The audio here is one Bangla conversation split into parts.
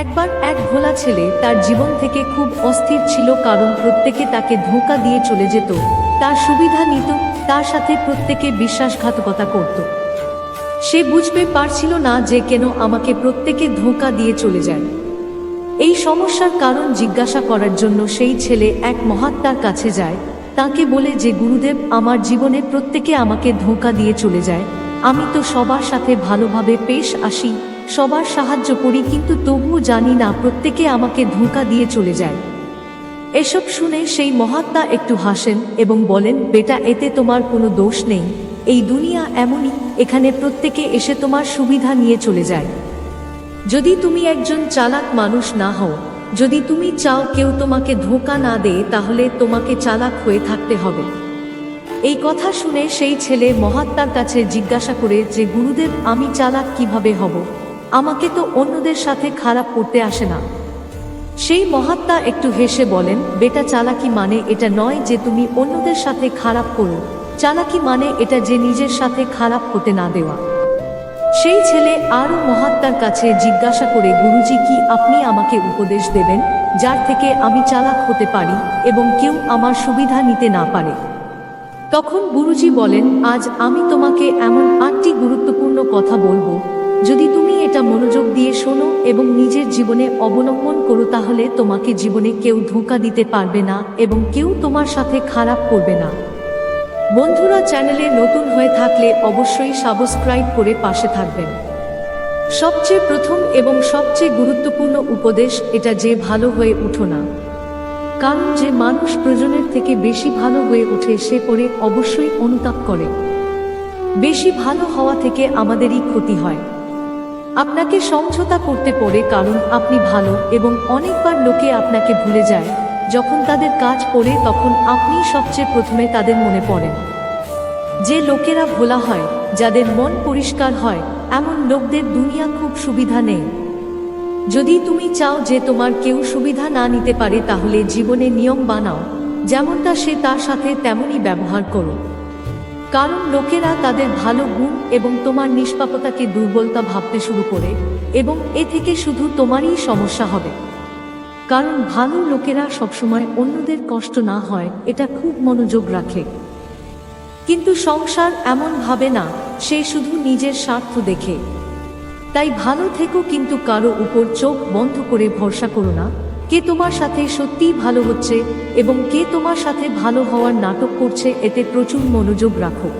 একবার এক ভোলা ছেলে তার জীবন থেকে খুব অস্থির ছিল কারণ প্রত্যেকে তাকে ধোঁকা দিয়ে চলে যেত। তার সুবিধা নিত, তার সাথে প্রত্যেকে বিশ্বাসঘাতকতা করত। সে বুঝতে পারছিল না যে কেন আমাকে প্রত্যেকে ধোঁকা দিয়ে চলে যায়। এই সমস্যার কারণ জিজ্ঞাসা করার জন্য সেই ছেলে এক মহাত্মার কাছে যায়। তাকে বলে যে, গুরুদেব, আমার জীবনে প্রত্যেকে আমাকে ধোঁকা দিয়ে চলে যায়। আমি তো সবার সাথে ভালোভাবে পেশ আসি। সবার সাহায্য করি, কিন্তু তবুও জানি না, প্রত্যেকে আমাকে ধোঁকা দিয়ে চলে যায়। এসব শুনে সেই মহাত্মা একটু হাসেন এবং বলেন, বেটা, এতে তোমার কোনো দোষ নেই। এই দুনিয়া এমনই, এখানে প্রত্যেকে এসে তোমার সুবিধা নিয়ে চলে যায়। যদি তুমি একজন চালাক মানুষ না হও, যদি তুমি চাও কেউ তোমাকে ধোঁকা না দেয় তাহলে তোমাকে চালাক হয়ে থাকতে হবে। এই কথা শুনে সেই ছেলে মহাত্মার কাছে জিজ্ঞাসা করে যে, গুরুদেব, আমি চালাক কীভাবে হব? আমাকে তো অন্যদের সাথে খারাপ করতে আসে না। সেই মহাত্মা একটু হেসে বলেন, বেটা, চালাকি মানে এটা নয় যে তুমি অন্যদের সাথে খারাপ করো। চালাকি মানে এটা যে নিজের সাথে খারাপ হতে না দেওয়া। সেই ছেলে আরও মহাত্মার কাছে জিজ্ঞাসা করে, গুরুজি, কি আপনি আমাকে উপদেশ দেবেন, যার থেকে আমি চালাক হতে পারি এবং কেউ আমার সুবিধা নিতে না পারে? তখন গুরুজি বলেন, আজ আমি তোমাকে এমন আটটি গুরুত্বপূর্ণ কথা বলব যদি তুমি এটা মনোযোগ দিয়ে শোনো এবং নিজের জীবনে অবলম্বন করো, তাহলে তোমাকে জীবনে কেউ ধোঁকা দিতে পারবে না এবং কেউ তোমার সাথে খারাপ করবে না। বন্ধুরা, চ্যানেলে নতুন হয়ে থাকলে অবশ্যই সাবস্ক্রাইব করে পাশে থাকবেন। সবচেয়ে প্রথম এবং সবচেয়ে গুরুত্বপূর্ণ উপদেশ, এটা যে ভালো হয়ে উঠো না। কারণ যে মানুষ প্রয়োজনের থেকে বেশি ভালো হয়ে ওঠে, সে পরে অবশ্যই অনুতাপ করে। বেশি ভালো হওয়া থেকে আমাদেরই ক্ষতি হয়। আপনাকে সমঝোতা করতে পড়ে কারণ আপনি ভালো এবং অনেকবার লোকে আপনাকে ভুলে যায়। যখন তাদের কাজ পড়ে তখন আপনি সবচেয়ে প্রথমে তাদের মনে পড়েন। যে লোকেরা ভোলা হয়, যাদের মন পরিষ্কার হয়, এমন লোকদের দুনিয়া খুব সুবিধা নেই। যদি তুমি চাও যে তোমার কেউ সুবিধা না নিতে পারে তাহলে জীবনে নিয়ম বানাও। যেমনটা সে তার সাথে তেমনই ব্যবহার করো। কারণ লোকেরা তাদের ভালো গুণ এবং তোমার নিষ্পাপতাকে দুর্বলতা ভাবতে শুরু করে এবং এ থেকে শুধু তোমারই সমস্যা হবে। কারণ ভালো লোকেরা সবসময় অন্যদের কষ্ট না হয়, এটা খুব মনোযোগ রাখে। কিন্তু সংসার এমন ভাবে না, সে শুধু নিজের স্বার্থ দেখে। তাই ভালো থেকো কিন্তু কারও উপর চোখ বন্ধ করে ভরসা করো না। কে তোমার সাথে সত্যিই ভালো হচ্ছে এবং কে তোমার সাথে ভালো হওয়ার নাটক করছে এতে প্রচুর মনোযোগ রাখো।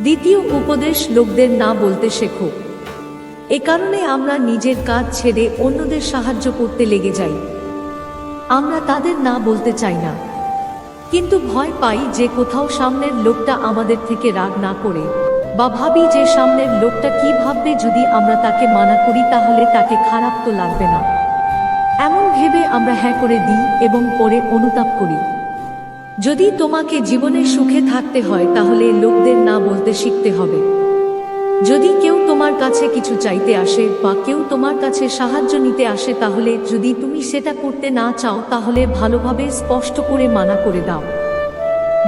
দ্বিতীয় উপদেশ লোকদের না বলতে শেখো। এ কারণে আমরা নিজের কাজ ছেড়ে অন্যদের সাহায্য করতে লেগে যাই। আমরা তাদের না বলতে চাই না। কিন্তু ভয় পাই যে কোথাও সামনের লোকটা আমাদের থেকে রাগ না করে বা ভাবি যে সামনের লোকটা কি ভাববে যদি আমরা তাকে মানা করি তাহলে তাকে খারাপ তো লাগবে না। আমরা হ্যাঁ করে দিই এবং পরে অনুতাপ করি। যদি তোমাকে জীবনে সুখে থাকতে হয়, তাহলে লোকদের না বলতে শিখতে হবে। যদি কেউ তোমার কাছে কিছু চাইতে আসে বা কেউ তোমার কাছে সাহায্য নিতে আসে, তাহলে যদি তুমি সেটা করতে না চাও, তাহলে ভালোভাবে স্পষ্ট করে মানা করে দাও।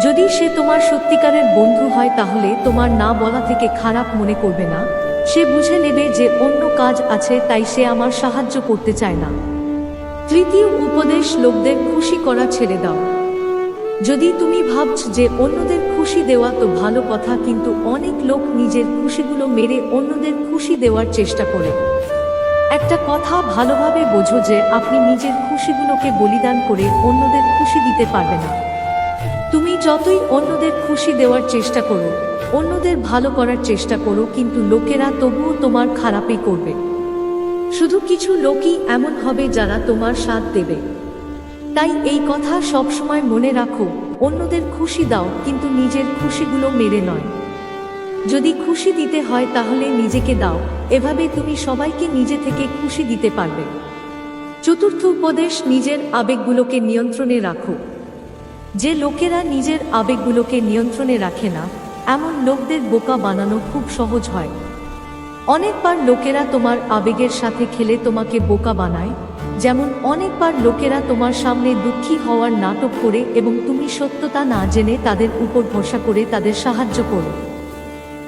যদি সে তোমার সত্যিকারের বন্ধু হয়, তাহলে তোমার না বলা থেকে খারাপ মনে করবে না। সে বুঝে নেবে যে অন্য কাজ আছে, তাই সে আমার সাহায্য করতে চায় না। তৃতীয় উপদেশ লোকদের খুশি করা ছেড়ে দাও। যদি তুমি ভাবছ যে অন্যদের খুশি দেওয়া তো ভালো কথা, কিন্তু অনেক লোক নিজের খুশিগুলো মেরে অন্যদের খুশি দেওয়ার চেষ্টা করে। একটা কথা ভালোভাবে বোঝো যে আপনি নিজের খুশিগুলোকে বলিদান করে অন্যদের খুশি দিতে পারবে না। তুমি যতই অন্যদের খুশি দেওয়ার চেষ্টা করো, অন্যদের ভালো করার চেষ্টা করো, কিন্তু লোকেরা তবুও তোমার খারাপই করবে। শুধু কিছু লোকই এমন হবে যারা তোমার সাথ দেবে। তাই এই কথা সবসময় মনে রাখো, অন্যদের খুশি দাও, কিন্তু নিজের খুশিগুলো মেরে নয়। যদি খুশি দিতে হয় তাহলে নিজেকে দাও, এভাবে তুমি সবাইকে নিজে থেকে খুশি দিতে পারবে। চতুর্থ উপদেশ, নিজের আবেগগুলোকে নিয়ন্ত্রণে রাখো। যে লোকেরা নিজের আবেগগুলোকে নিয়ন্ত্রণে রাখে না, এমন লোকদের বোকা বানানো খুব সহজ হয়। অনেকবার লোকেরা তোমার আবেগের সাথে খেলে তোমাকে বোকা বানায়, যেমন অনেকবার লোকেরা তোমার সামনে দুঃখী হওয়ার নাটক করে এবং তুমি সত্যতা না জেনে তাদের উপর ভরসা করে তাদের সাহায্য করো।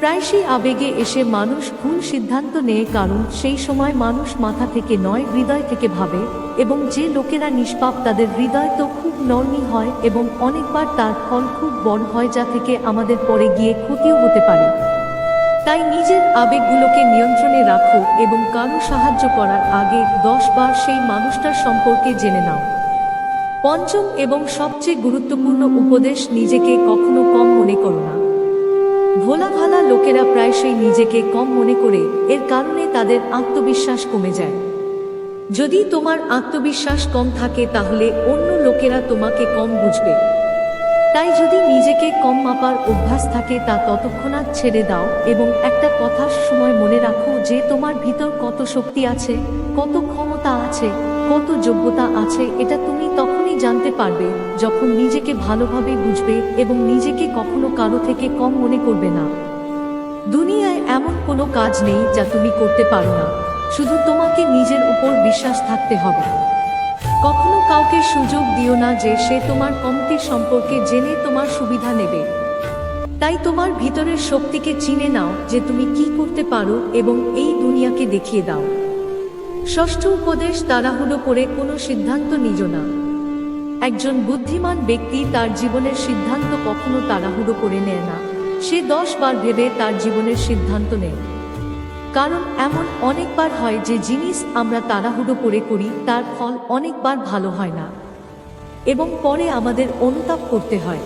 প্রায়শই আবেগে এসে মানুষ ভুল সিদ্ধান্ত নেয় কারণ সেই সময় মানুষ মাথা থেকে নয়, হৃদয় থেকে ভাবে এবং যে লোকেরা নিষ্পাপ তাদের হৃদয় তো খুব নরমি হয় এবং অনেকবার তার ফল খুব বড় হয় যা থেকে আমাদের পরে গিয়ে ক্ষতিও হতে পারে। তাই নিজের আবেগগুলোকে নিয়ন্ত্রণে রাখো এবং কারও সাহায্য করার আগে দশ বার সেই মানুষটার সম্পর্কে জেনে নাও। পঞ্চম এবং সবচেয়ে গুরুত্বপূর্ণ উপদেশ নিজেকে কখনো কম মনে করো না। ভোলা ভালা লোকেরা প্রায়শই নিজেকে কম মনে করে, এর কারণে তাদের আত্মবিশ্বাস কমে যায়। যদি তোমার আত্মবিশ্বাস কম থাকে, তাহলে অন্য লোকেরা তোমাকে কম বুঝবে। তাই যদি নিজেকে কম মাপার অভ্যাস থাকে, তা ততক্ষণাৎ ছেড়ে দাও এবং একটা কথার সময় মনে রাখো যে তোমার ভিতর কত শক্তি আছে, কত ক্ষমতা আছে, কত যোগ্যতা আছে, এটা তুমি তখনই জানতে পারবে যখন নিজেকে ভালোভাবে বুঝবে এবং নিজেকে কখনো কারও থেকে কম মনে করবে না। দুনিয়ায় এমন কোনো কাজ নেই যা তুমি করতে পারো না। শুধু তোমাকে নিজের উপর বিশ্বাস থাকতে হবে। কাউকে সুযোগ দিও না যে সে তোমার কমতি সম্পর্কে জেনে তোমার সুবিধা নেবে। তাই তোমার ভিতরের শক্তিকে চিনে নাও যে তুমি কি করতে পারো এবং এই দুনিয়াকে দেখিয়ে দাও। ষষ্ঠ উপদেশ তাড়াহুড়ো করে কোনো সিদ্ধান্ত নিজ না। একজন বুদ্ধিমান ব্যক্তি তার জীবনের সিদ্ধান্ত কখনো তাড়াহুড়ো করে নেয় না। সে দশ বার ভেবে তার জীবনের সিদ্ধান্ত নেয়। কারণ এমন অনেকবার হয় যে জিনিস আমরা তাড়াহুড়ো করে করি, তার ফল অনেকবার ভালো হয় না। এবং পরে আমাদের অনুতাপ করতে হয়।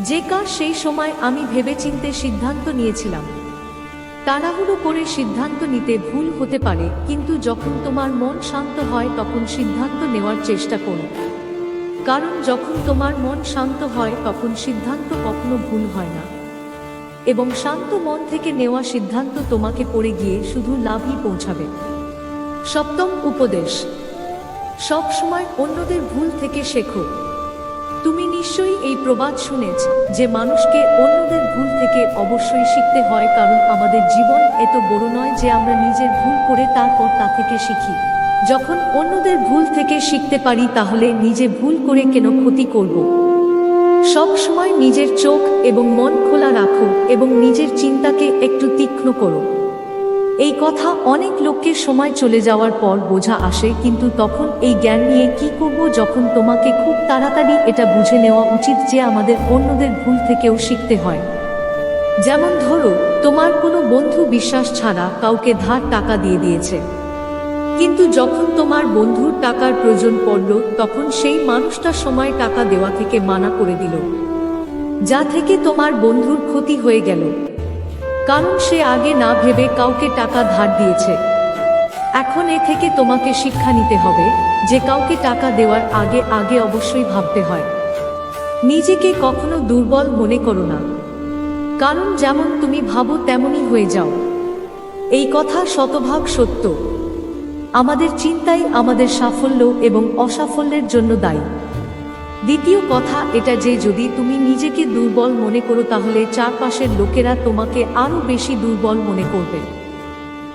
যে কাজ সেই সময় আমি ভেবেচিন্তে সিদ্ধান্ত নিয়েছিলাম। তাড়াহুড়ো করে সিদ্ধান্ত নিতে ভুল হতে পারে, কিন্তু যখন তোমার মন শান্ত হয়, তখন সিদ্ধান্ত নেওয়ার চেষ্টা করো। কারণ যখন তোমার মন শান্ত হয়, তখন সিদ্ধান্ত কখনো ভুল হয় না। এবং শান্ত মন থেকে নেওয়া সিদ্ধান্ত তোমাকে পড়ে গিয়ে শুধু লাভই পৌঁছাবে। সপ্তম উপদেশ, সব সময় অন্যদের ভুল থেকে শেখো। তুমি নিশ্চয়ই এই প্রবাদ শুনেছ যে মানুষকে অন্যদের ভুল থেকে অবশ্যই শিখতে হয়, কারণ আমাদের জীবন এত বড় নয় যে আমরা নিজের ভুল করে তারপর তা থেকে শিখি। যখন অন্যদের ভুল থেকে শিখতে পারি, তাহলে নিজে ভুল করে কেন ক্ষতি করব? সব সময় নিজের চোখ এবং মন খোলা রাখো এবং নিজের চিন্তাকে একটু তীক্ষ্ণ করো। এই কথা অনেক লোককে সময় চলে যাওয়ার পর বোঝা আসে, কিন্তু তখন এই জ্ঞান নিয়ে কি করব যখন তোমাকে খুব তাড়াতাড়ি এটা বুঝে নেওয়া উচিত যে আমাদের অন্যদের ভুল থেকেও শিখতে হয়। যেমন ধরো, তোমার কোনো বন্ধু বিশ্বাস ছাড়া কাউকে ধার টাকা দিয়ে দিয়েছে। কিন্তু যখন তোমার বন্ধুর টাকার প্রয়োজন পড়ল, তখন সেই মানুষটা সময় টাকা দেওয়া থেকে মানা করে দিল, যা থেকে তোমার বন্ধুর ক্ষতি হয়ে গেল। কারণ সে আগে না ভেবে কাউকে টাকা ধার দিয়েছে। এখন এ থেকে তোমাকে শিক্ষা নিতে হবে যে কাউকে টাকা দেওয়ার আগে আগে অবশ্যই ভাবতে হয়। নিজেকে কখনো দুর্বল মনে করো না। কারণ যেমন তুমি ভাবো তেমনই হয়ে যাও। এই কথা শতভাগ সত্য। আমাদের চিন্তাই আমাদের সাফল্য এবং অসাফল্যের জন্য দায়ী। দ্বিতীয় কথা এটা যে যদি তুমি নিজেকে দুর্বল মনে করো তাহলে চারপাশের লোকেরা তোমাকে আরও বেশি দুর্বল মনে করবে।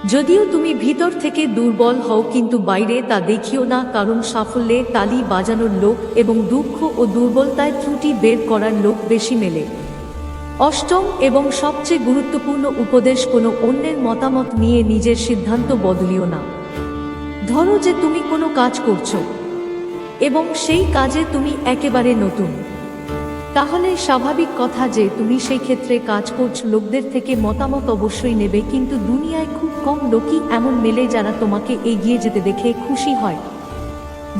যদিও তুমি ভিতর থেকে দুর্বল হও কিন্তু বাইরে তা দেখিও না কারণ সাফল্যে তালি বাজানোর লোক এবং দুঃখ ও দুর্বলতায় ত্রুটি বের করার লোক বেশি মেলে। অষ্টম এবং সবচেয়ে গুরুত্বপূর্ণ উপদেশ কোনো অন্যের মতামত নিয়ে নিজের সিদ্ধান্ত বদলিও না। ধরো যে তুমি কোনো কাজ করছ, এবং সেই কাজে তুমি একেবারে নতুন। তাহলে স্বাভাবিক কথা যে তুমি সেই ক্ষেত্রে কাজ করছ, লোকদের থেকে মতামত অবশ্যই নেবে, কিন্তু দুনিয়ায় খুব কম লোকই এমন মেলে যারা তোমাকে এগিয়ে যেতে দেখে খুশি হয়।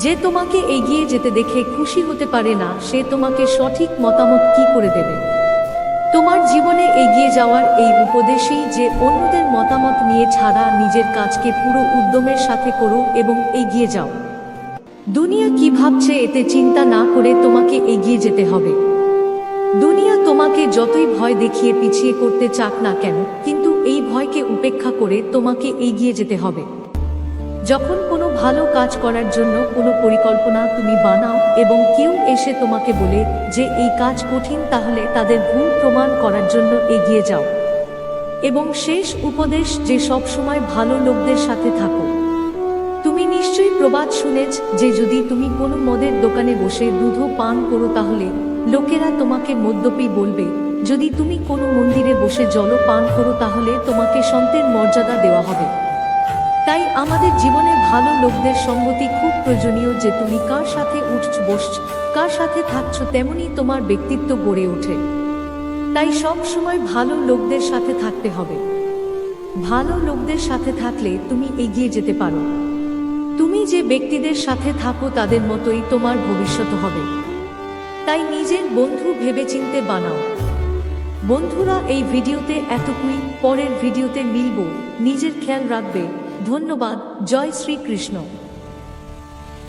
যে তোমাকে এগিয়ে যেতে দেখে খুশি হতে পারে না, সে তোমাকে সঠিক মতামত কি করে দেবে? তোমার জীবনে এগিয়ে যাওয়ার এই উপদেশেই যে অন্যদের মতামত নিয়ে ছাড়া নিজের কাজকে পুরো উদ্যমের সাথে করো এবং এগিয়ে যাও। দুনিয়া কি ভাবছে এতে চিন্তা না করে তোমাকে এগিয়ে যেতে হবে। দুনিয়া তোমাকে যতই ভয় দেখিয়ে পিছিয়ে করতে চাক না কেন, কিন্তু এই ভয়কে উপেক্ষা করে তোমাকে এগিয়ে যেতে হবে। যখন ভালো কাজ করার জন্য কোনো পরিকল্পনা তুমি বানাও এবং কেউ এসে তোমাকে বলে যে এই কাজ কঠিন তাহলে তাদের ভুল প্রমাণ করার জন্য এগিয়ে যাও। এবং শেষ উপদেশ যে সব সময় ভালো লোকদের সাথে থাকো। তুমি নিশ্চয়ই প্রবাদ শুনেছ যে যদি তুমি কোনো মদের দোকানে বসে দুধ পান করো তাহলে লোকেরা তোমাকে মদ্যপি বলবে। যদি তুমি কোনো মন্দিরে বসে জল পান করো তাহলে তোমাকে সন্তের মর্যাদা দেওয়া হবে। তাই আমাদের জীবনে ভালো লোকদের সঙ্গতি খুব প্রয়োজনীয় যে তুমি কার সাথে উঠছ বসছ, কার সাথে থাকছ তেমনি তোমার ব্যক্তিত্ব গড়ে ওঠে। তাই সব সময় ভালো লোকদের সাথে থাকতে হবে। ভালো লোকদের সাথে থাকলে তুমি এগিয়ে যেতে পারো। তুমি যে ব্যক্তিদের সাথে থাকো তাদের মতোই তোমার ভবিষ্যৎ হবে। তাই নিজের বন্ধু ভেবেচিন্তে বানাও। বন্ধুরা এই ভিডিওতে এতটুকুই পরের ভিডিওতে মিলব। নিজের খেয়াল রাখবে। ধন্যবাদ জয় শ্রীকৃষ্ণ